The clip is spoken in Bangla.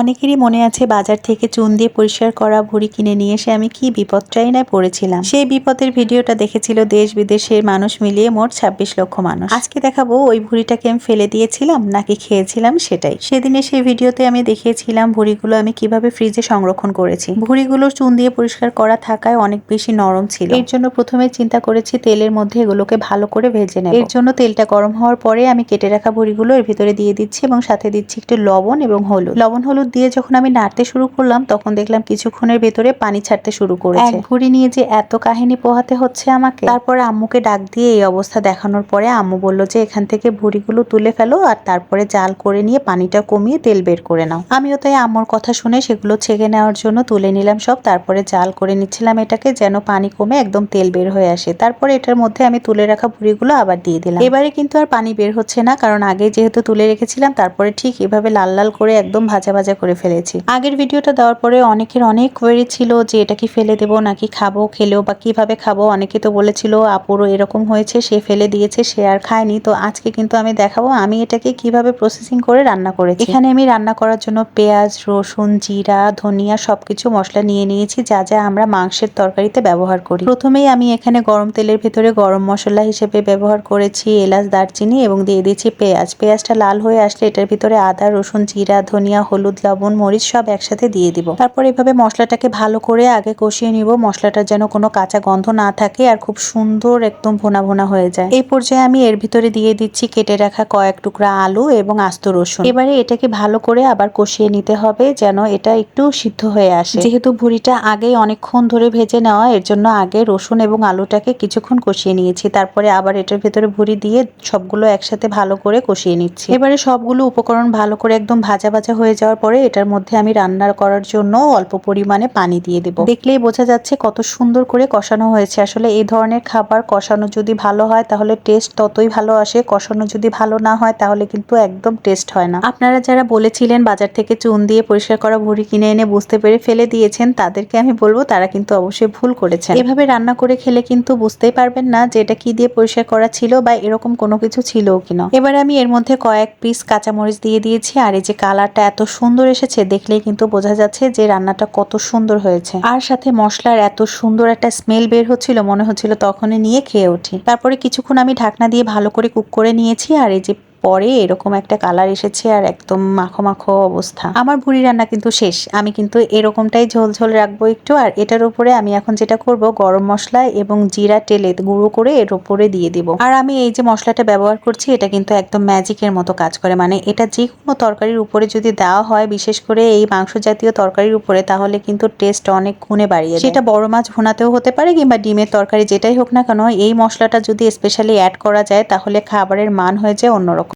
অনেকেরই মনে আছে বাজার থেকে চুন দিয়ে পরিষ্কার করা ভুড়ি কিনে নিয়ে এসে আমি কি বিপদটাই না পড়েছিলাম। সেই বিপদের ভিডিওটা দেখেছিল দেশ বিদেশের মানুষ মিলিয়ে মোট ছাব্বিশ লক্ষ মানুষ। আজকে দেখাবো ওই ভুড়িটাকে আমি ফেলে দিয়েছিলাম, নাকি খেয়েছিলাম সেটাই। সেদিনে সেই ভিডিওতে আমি দেখিয়েছিলাম ভুড়িগুলো আমি কীভাবে ফ্রিজে সংরক্ষণ করেছি। ভুড়িগুলো চুন দিয়ে পরিষ্কার করা থাকায় অনেক বেশি নরম ছিল। এর জন্য প্রথমে চিন্তা করেছি তেলের মধ্যে এগুলোকে ভালো করে ভেজে নেব। এর জন্য তেলটা গরম হওয়ার পরে আমি কেটে রাখা ভুড়িগুলো এর ভিতরে দিয়ে দিচ্ছি এবং সাথে দিচ্ছি একটু লবণ এবং হলুদ। লবণ হলুদ দিয়ে যখন আমি নাড়তে শুরু করলাম তখন দেখলাম কিছুক্ষণের ভেতরে পানি ছাড়তে শুরু করেছে। এক ভুড়ি নিয়ে যে এত কাহিনী পোহাতে হচ্ছে আমাকে। তারপরে আম্মুকে ডাক দিয়ে এই অবস্থা দেখানোর পরে আম্মু বলল যে এখান থেকে ভুড়িগুলো তুলে ফেলো আর তারপরে জাল করে নিয়ে পানিটা কমিয়ে তেল বের করে নাও। আমিও তাই আম্মুর কথা শুনে সেগুলো ছেঁকে নেওয়ার জন্য তুলে নিলাম সব তারপরে জাল করে নিচ্ছিলাম এটাকে যেন পানি কমে একদম তেল বের হয়ে আসে। তারপরে এটার মধ্যে আমি তুলে রাখা ভুড়িগুলো আবার দিয়ে দিলাম। এবারে কিন্তু আর পানি বের হচ্ছে না কারণ আগে যেহেতু তুলে রেখেছিলাম তারপরে ঠিক এভাবে লাল লাল করে একদম ভাজা ভাজা করে ফেলেছি। আগের ভিডিওটা দেওয়ার পরে অনেকের অনেক কোয়েরি ছিল যে এটা কি ফেলে দেবো, নাকি খাব, খেলেও বা কীভাবে খাব? অনেকে তো বলেছিল, আপুরও এরকম হয়েছে, সে ফেলে দিয়েছে, সে আর খায়নি। তো আজকে কিন্তু আমি দেখাবো, আমি এটাকে কীভাবে প্রসেসিং করে রান্না করেছি। এখানে আমি রান্না করার জন্য পেঁয়াজ, রসুন, জিরা, ধনিয়া সবকিছু মশলা নিয়ে নিয়েছি, যা যা আমরা মাংসের তরকারিতে ব্যবহার করি। প্রথমেই আমি এখানে গরম তেলের ভেতরে গরম মশলা হিসেবে ব্যবহার করেছি, এলাচ, দারচিনি এবং দিয়ে দিয়েছি পেঁয়াজ। পেঁয়াজটা লাল হয়ে আসলে এটার ভিতরে আদা, রসুন, জিরা, ধনিয়া, হলুদ লবণ, মরিচ সব একসাথে দিয়ে দিব। তারপর এভাবে মশলাটাকে ভালো করে আগে কষিয়ে নিব। মশলাটা যেন কোনো কাঁচা গন্ধ না থাকে আর খুব সুন্দর একদম ভোনা ভোনা হয়ে যায়। এই পর্যায়ে আমি এর ভিতরে দিয়ে দিচ্ছি কেটে রাখা কয়েক টুকরা আলু এবং আস্ত রসুন। এবারে এটাকে ভালো করে আবার কষিয়ে নিতে হবে যেন এটা একটু সিদ্ধ হয়ে আসে। যেহেতু ভুড়িটা আগেই অনেকক্ষণ ধরে ভেজে নেওয়া, এর জন্য আগে রসুন এবং আলুটাকে কিছুক্ষণ কষিয়ে নিয়েছি। তারপরে আবার এটার ভেতরে ভুড়ি দিয়ে সবগুলো একসাথে ভালো করে কষিয়ে নিচ্ছি। এবারে সবগুলো উপকরণ ভালো করে একদম ভাজা ভাজা হয়ে যাওয়ার পরে এটার মধ্যে আমি রান্নার করার জন্য অল্প পরিমাণে পানি দিয়ে দেবো। দেখলেই বোঝা যাচ্ছে কত সুন্দর করে কষানো হয়েছে। আসলে এই ধরনের খাবার কষানো যদি ভালো হয়, তাহলে টেস্ট ততই ভালো আসে। কষানো যদি ভালো না হয়, তাহলে কিন্তু একদম টেস্ট হয় না। আপনারা যারা বলেছিলেন বাজার থেকে চুন দিয়ে পরিষ্কার করা ভুড়ি কিনে এনে বুঝতে পেরে ফেলে দিয়েছেন, তাদেরকে আমি বলব তারা কিন্তু অবশ্যই ভুল করেছেন। এভাবে রান্না করে খেলে কিন্তু বুঝতেই পারবেন না যে এটা কি দিয়ে পরিষ্কার করা ছিল বা এরকম কোনো কিছু ছিল কিনা। এবার আমি এর মধ্যে কয়েক পিস কাঁচামরিচ দিয়ে দিয়েছি। আর এই যে কালারটা এত সুন্দর এসেছে, দেখলেই কিন্তু বোঝা যাচ্ছে যে রান্নাটা কত সুন্দর হয়েছে। আর সাথে মশলার এত সুন্দর একটা স্মেল বের হচ্ছিল, মনে হচ্ছিল তখনই নিয়ে খেয়ে উঠি। তারপরে কিছুক্ষণ আমি ঢাকনা দিয়ে ভালো করে কুক করে নিয়েছি, আর এই যে পরে এরকম একটা কালার এসেছে আর একদম মাখো মাখো অবস্থা। আমার ভুড়ি রান্না কিন্তু শেষ। আমি কিন্তু এরকমটাই ঝোল ঝোল রাখব একটু আর এটার উপরে আমি এখন যেটা করব গরম মশলা এবং জিরা টেলে গুঁড়ো করে এর উপরে দিয়ে দিব। আর আমি এই যে মশলাটা ব্যবহার করছি এটা কিন্তু একদম ম্যাজিকের মতো কাজ করে। মানে এটা যে কোনো তরকারির উপরে যদি দেওয়া হয়, বিশেষ করে এই মাংস জাতীয় তরকারির উপরে, তাহলে কিন্তু টেস্ট অনেক গুণে বাড়িয়ে সেটা বড় মাছ ভোনাতেও হতে পারে কিংবা ডিমের তরকারি যেটাই হোক না কেন, এই মশলাটা যদি স্পেশালি অ্যাড করা যায়, তাহলে খাবারের মান হয়ে যায় অন্যরকম।